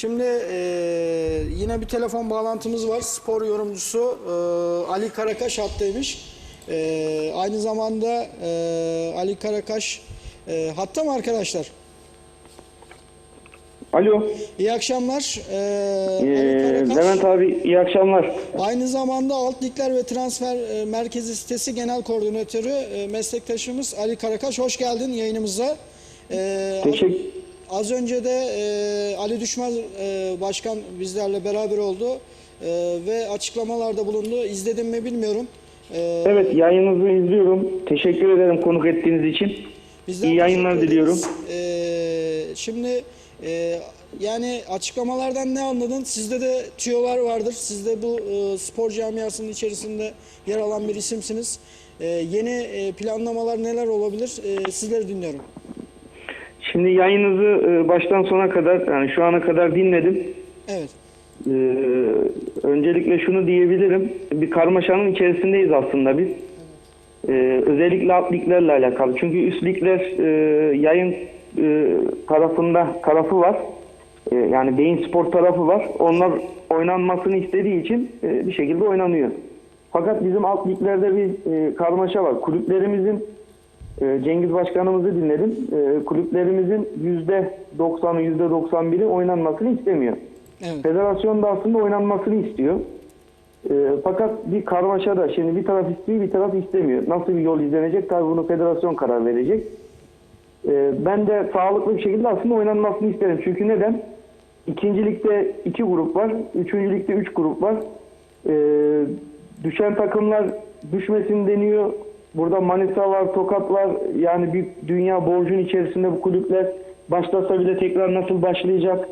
Şimdi e, yine bir telefon bağlantımız var. Spor yorumcusu e, Ali Karakaş hattaymış. E, aynı zamanda e, Ali Karakaş e, hatta mı arkadaşlar? Alo. İyi akşamlar. E, Ee, Karakaş. Levent abi iyi akşamlar. Aynı zamanda Alt Ligler ve Transfer e, Merkezi sitesi genel koordinatörü e, meslektaşımız Ali Karakaş. Hoş geldin yayınımıza. E, Teşekkür Az önce de e, Ali Düşmez e, Başkan bizlerle beraber oldu e, ve açıklamalarda bulundu. İzledim mi bilmiyorum. E, Evet yayınınızı izliyorum. Teşekkür ederim konuk ettiğiniz için. bizden iyi yayınlar diliyorum. E, şimdi e, yani açıklamalardan ne anladın? Sizde de tüyolar vardır. Siz de bu e, spor camiasının içerisinde yer alan bir isimsiniz. E, yeni e, planlamalar neler olabilir? E, sizleri dinliyorum. Şimdi yayınınızı e, baştan sona kadar yani şu ana kadar dinledim. Evet. Ee, öncelikle şunu diyebilirim. Bir karmaşanın içerisindeyiz aslında biz. Ee, özellikle alt liglerle alakalı. Çünkü üst ligler e, yayın e, tarafında tarafı var. E, yani beyin spor tarafı var. Onlar oynanmasını istediği için e, bir şekilde oynanıyor. Fakat bizim alt liglerde bir e, karmaşa var. Kulüplerimizin e, Cengiz Başkanımızı dinledim. E, kulüplerimizin %90'ı %91'i oynanmasını istemiyor. Evet. Federasyon da aslında oynanmasını istiyor. Ee, fakat bir karmaşa da şimdi bir taraf istiyor bir taraf istemiyor. Nasıl bir yol izlenecek tabii bunu federasyon karar verecek. Ee, ben de sağlıklı bir şekilde aslında oynanmasını isterim. Çünkü neden? İkinci ligde iki grup var. Üçüncü ligde üç grup var. Ee, düşen takımlar düşmesin deniyor. Burada Manisa var, Tokat var. Yani bir dünya borcun içerisinde bu kulüpler başlasa bile tekrar nasıl başlayacak?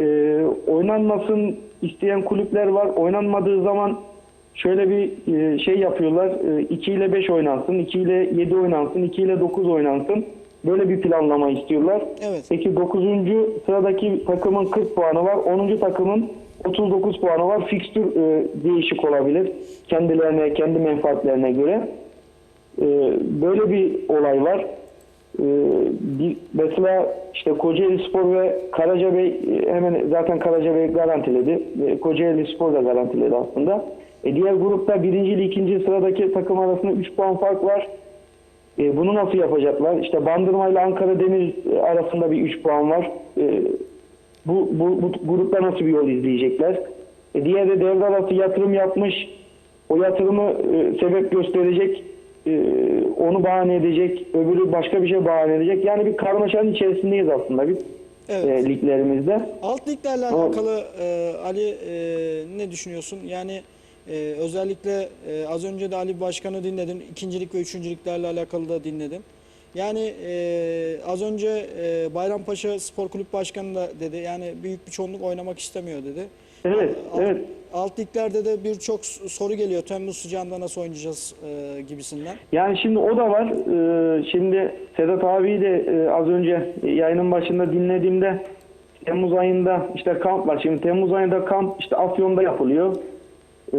Ee, oynanmasın isteyen kulüpler var. Oynanmadığı zaman şöyle bir e, şey yapıyorlar. E, 2 ile 5 oynansın, 2 ile 7 oynansın, 2 ile 9 oynansın. Böyle bir planlama istiyorlar. Evet. Peki 9. sıradaki takımın 40 puanı var. 10. takımın 39 puanı var. Fikstür e, değişik olabilir. Kendilerine, kendi menfaatlerine göre. E, böyle bir olay var. Ee, bir, mesela işte Kocaeli Spor ve Karacabey e, hemen zaten Karacabey garantiledi. E, Kocaeli Spor da garantiledi aslında. E, diğer grupta birinci ile ikinci sıradaki takım arasında 3 puan fark var. E, bunu nasıl yapacaklar? İşte Bandırma ile Ankara Demir e, arasında bir 3 puan var. E, bu, bu, bu grupta nasıl bir yol izleyecekler? E, diğeri de devre yatırım yapmış. O yatırımı e, sebep gösterecek. E, onu bahane edecek. Öbürü başka bir şey bahane edecek. Yani bir karmaşanın içerisindeyiz aslında biz Evet. e, liglerimizde. Alt liglerle Ama- alakalı e, Ali e, ne düşünüyorsun? Yani e, özellikle e, az önce de Ali Başkan'ı dinledin. İkincilik ve üçüncülüklerle alakalı da dinledim. Yani e, az önce e, Bayrampaşa Spor Kulüp Başkanı da dedi. Yani büyük bir çoğunluk oynamak istemiyor dedi. Evet, Alt, evet. Alt liglerde de birçok soru geliyor. Temmuz sıcağında nasıl oynayacağız e, gibisinden. Yani şimdi o da var. Ee, şimdi Sedat abi de e, az önce yayının başında dinlediğimde Temmuz ayında işte kamp var. Şimdi Temmuz ayında kamp işte Afyon'da yapılıyor. Ee,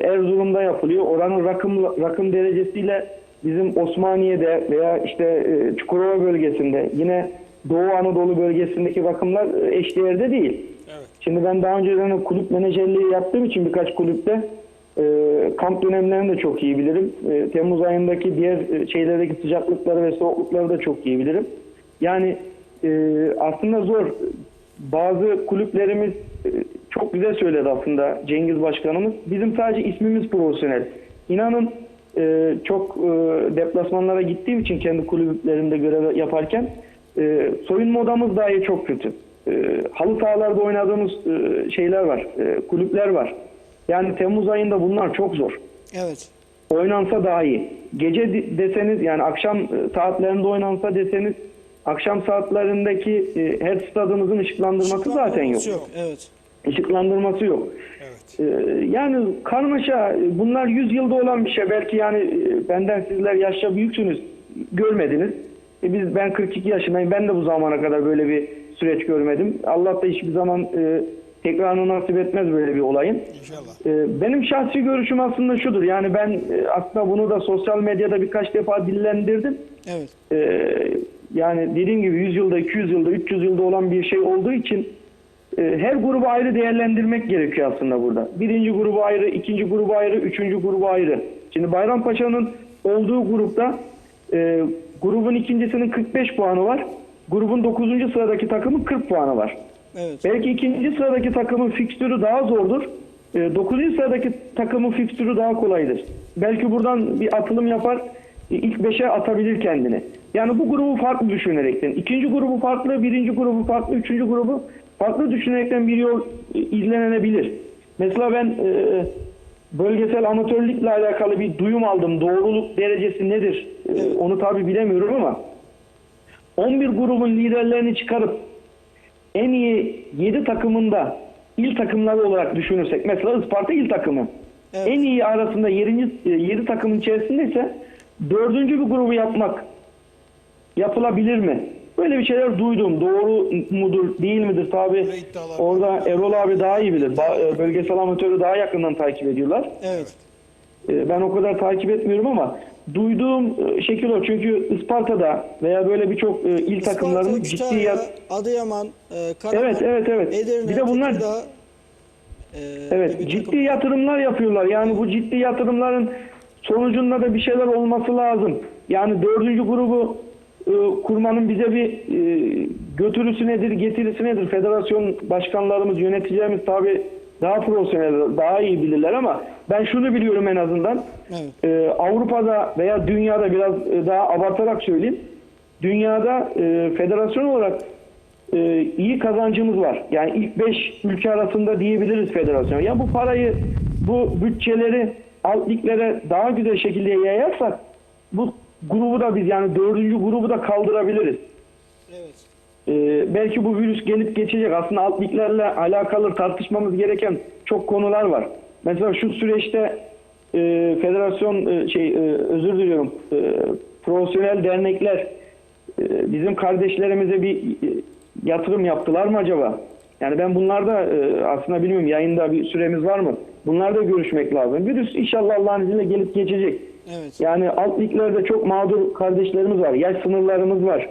Erzurum'da yapılıyor. Oranın rakım rakım derecesiyle bizim Osmaniye'de veya işte e, Çukurova bölgesinde yine Doğu Anadolu bölgesindeki rakımlar e, eşdeğerde değil. Şimdi ben daha önceden kulüp menajerliği yaptığım için birkaç kulüpte e, kamp dönemlerini de çok iyi bilirim. E, Temmuz ayındaki diğer e, şeylerdeki sıcaklıkları ve soğuklukları da çok iyi bilirim. Yani e, aslında zor. Bazı kulüplerimiz e, çok güzel söyledi aslında Cengiz Başkanımız. Bizim sadece ismimiz profesyonel. İnanın e, çok e, deplasmanlara gittiğim için kendi kulüplerimde görev yaparken e, soyunma odamız dahi çok kötü. E, halı sahalarda oynadığımız e, şeyler var, e, kulüpler var. Yani Temmuz ayında bunlar çok zor. Evet. Oynansa daha iyi. Gece de- deseniz yani akşam e, saatlerinde oynansa deseniz akşam saatlerindeki e, her stadımızın ışıklandırması zaten yok. yok. Evet. Işıklandırması yok. Ee, yani karmaşa e, bunlar 100 yılda olan bir şey. Belki yani e, benden sizler yaşça büyüksünüz görmediniz. E biz ben 42 yaşındayım. Ben de bu zamana kadar böyle bir süreç görmedim. Allah da hiçbir zaman e, tekrarını nasip etmez böyle bir olayın. İnşallah. E, benim şahsi görüşüm aslında şudur. Yani ben e, aslında bunu da sosyal medyada birkaç defa dillendirdim. Evet. Ee, yani dediğim gibi 100 yılda, 200 yılda, 300 yılda olan bir şey olduğu için e, her grubu ayrı değerlendirmek gerekiyor aslında burada. Birinci grubu ayrı, ikinci grubu ayrı, üçüncü grubu ayrı. Şimdi Bayrampaşa'nın olduğu grupta e, grubun ikincisinin 45 puanı var. Grubun 9. sıradaki takımın 40 puanı var. Evet. Belki ikinci sıradaki takımın fikstürü daha zordur. 9. sıradaki takımın fikstürü daha kolaydır. Belki buradan bir atılım yapar, e, ilk 5'e atabilir kendini. Yani bu grubu farklı düşünerekten, ikinci grubu farklı, birinci grubu farklı, üçüncü grubu farklı düşünerekten bir yol e, izlenebilir. Mesela ben e, bölgesel amatörlükle alakalı bir duyum aldım. Doğruluk derecesi nedir? E, Onu tabi bilemiyorum ama 11 grubun liderlerini çıkarıp en iyi 7 takımında il takımları olarak düşünürsek mesela Isparta il takımı Evet. en iyi arasında 7. 7 takımın içerisinde ise dördüncü bir grubu yapmak yapılabilir mi? Böyle bir şeyler duydum. Doğru mudur, değil midir? Tabi orada Erol abi daha iyi bilir. E, Bölgesel amatörü daha yakından takip ediyorlar. Evet. E, Ben o kadar takip etmiyorum ama duyduğum e, şekil o. Çünkü Isparta'da veya böyle birçok e, il takımlarının Isparta, ciddi Kütahya, yat- Adıyaman, Karaman, Evet, evet, evet. Edirne, Bir de bunlar- Tekirdağ, Evet, ciddi takım- yatırımlar yapıyorlar. Yani bu ciddi yatırımların sonucunda da bir şeyler olması lazım. Yani dördüncü grubu kurmanın bize bir götürüsü nedir, getirisi nedir? Federasyon başkanlarımız, yöneticilerimiz tabi daha profesyonel, daha iyi bilirler ama ben şunu biliyorum en azından. Evet. E, Avrupa'da veya dünyada biraz e, daha abartarak söyleyeyim. Dünyada e, federasyon olarak e, iyi kazancımız var. Yani ilk 5 ülke arasında diyebiliriz federasyon. Ya bu parayı, bu bütçeleri alt liglere daha güzel şekilde yayarsak bu grubu da biz yani dördüncü grubu da kaldırabiliriz. Evet. Ee, belki bu virüs gelip geçecek. Aslında alt liglerle alakalı tartışmamız gereken çok konular var. Mesela şu süreçte e, federasyon e, şey e, özür diliyorum e, profesyonel dernekler e, bizim kardeşlerimize bir e, yatırım yaptılar mı acaba? Yani ben bunlarda e, aslında bilmiyorum yayında bir süremiz var mı? Bunlarda görüşmek lazım. Virüs inşallah Allah'ın izniyle gelip geçecek. Evet. Yani alt liglerde çok mağdur kardeşlerimiz var. Yaş sınırlarımız var.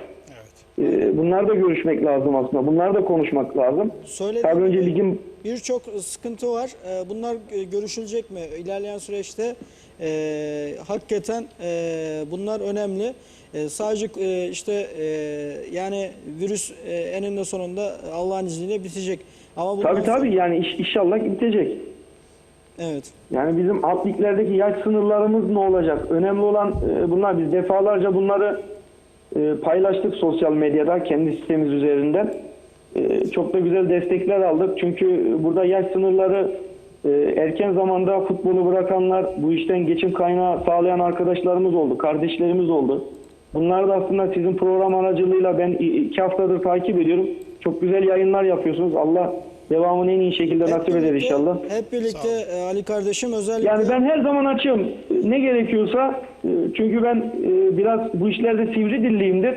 Ee, bunlar da görüşmek lazım aslında. Bunlar da konuşmak lazım. Söylediğim Tabii önce ligin birçok sıkıntı var. E, Bunlar görüşülecek mi? İlerleyen süreçte e, hakikaten e, bunlar önemli. E, sadece e, işte e, yani virüs e, eninde sonunda Allah'ın izniyle bitecek. Ama tabii sonra- tabii yani iş, inşallah bitecek. Evet. Yani bizim alt liglerdeki yaş sınırlarımız ne olacak? Önemli olan e, bunlar. Biz defalarca bunları e, paylaştık sosyal medyada kendi sitemiz üzerinden. E, çok da güzel destekler aldık. Çünkü burada yaş sınırları e, erken zamanda futbolu bırakanlar, bu işten geçim kaynağı sağlayan arkadaşlarımız oldu, kardeşlerimiz oldu. Bunlar da aslında sizin program aracılığıyla ben iki haftadır takip ediyorum. Çok güzel yayınlar yapıyorsunuz. Allah devamını en iyi şekilde Hep nasip eder birlikte- inşallah. Hep birlikte e, Ali kardeşim özellikle Yani ben her zaman açığım. Ne gerekiyorsa e, çünkü ben e, biraz bu işlerde sivri dilliyimdir.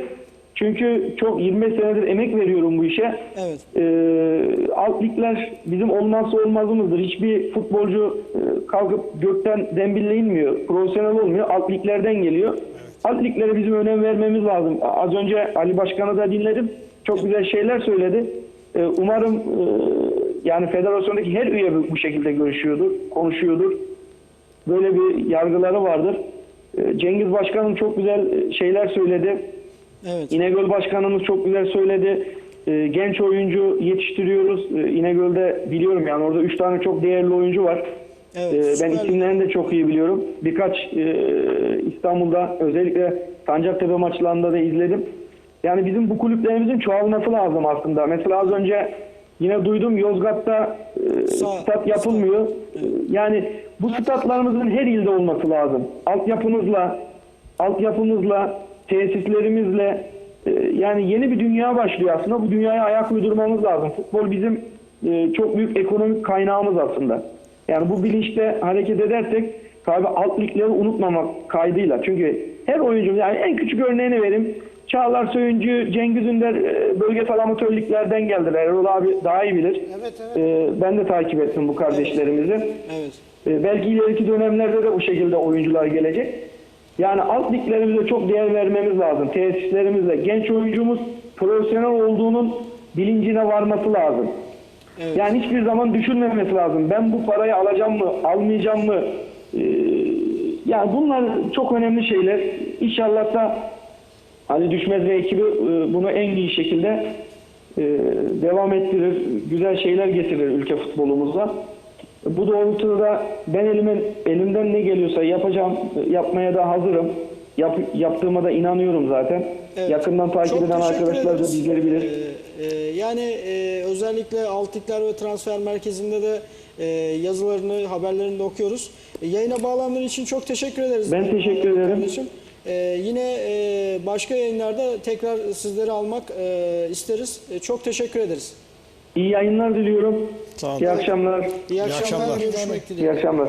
Çünkü çok 25 senedir emek veriyorum bu işe. evet. E, alt ligler bizim olmazsa olmazımızdır. Hiçbir futbolcu e, kalkıp gökten dembille inmiyor. Profesyonel olmuyor. Alt liglerden geliyor. Alt liglere bizim önem vermemiz lazım. Az önce Ali Başkan'ı da dinledim. Çok güzel şeyler söyledi. E, umarım e, yani federasyondaki her üye bu şekilde görüşüyordur, konuşuyordur. Böyle bir yargıları vardır. E, Cengiz Başkanım çok güzel şeyler söyledi. Evet. İnegöl Başkanımız çok güzel söyledi. Genç oyuncu yetiştiriyoruz. İnegöl'de biliyorum yani orada 3 tane çok değerli oyuncu var. Evet, ben isimlerini de çok iyi biliyorum. Birkaç e, İstanbul'da özellikle Sancaktepe maçlarında da izledim. Yani bizim bu kulüplerimizin çoğalması lazım aslında. Mesela az önce yine duydum Yozgat'ta e, stat yapılmıyor. Ee, Yani bu statlarımızın her ilde olması lazım. Altyapımızla, altyapımızla, tesislerimizle e, yani yeni bir dünya başlıyor aslında. Bu dünyaya ayak uydurmamız lazım. Futbol bizim e, çok büyük ekonomik kaynağımız aslında. Yani bu bilinçle hareket edersek tabi alt ligleri unutmamak kaydıyla. Çünkü her oyuncu yani en küçük örneğini vereyim. Çağlar Söyüncü, Cengiz Ünder e, bölgesel amatör liglerden geldiler. Erol abi daha iyi bilir. Evet, evet. E, ben de takip ettim bu kardeşlerimizi. Evet. E, belki ileriki dönemlerde de bu şekilde oyuncular gelecek. Yani alt liglerimize çok değer vermemiz lazım. Tesislerimizle genç oyuncumuz profesyonel olduğunun bilincine varması lazım. Evet. Yani hiçbir zaman düşünmemesi lazım. Ben bu parayı alacağım mı, almayacağım mı? Ee, yani bunlar çok önemli şeyler. İnşallah da Ali Düşmez ve ekibi e, bunu en iyi şekilde e, devam ettirir, güzel şeyler getirir ülke futbolumuza. Bu doğrultuda da ben elimin elimden ne geliyorsa yapacağım, yapmaya da hazırım. Yap, yaptığıma da inanıyorum zaten. Evet. Yakından takip Çok eden arkadaşlar da bizleri bilir. Ee, e, yani e, özellikle Altlikler ve Transfer Merkezi'nde de e, yazılarını, haberlerini de okuyoruz. E, yayına bağlandığın için çok teşekkür ederiz. Ben teşekkür ederim. Kardeşim. E, yine e, başka yayınlarda tekrar sizleri almak e, isteriz. E, çok teşekkür ederiz. İyi yayınlar diliyorum. Sağ olun. İyi akşamlar. İyi akşamlar. akşamlar. Görüşmek dileğiyle. İyi akşamlar.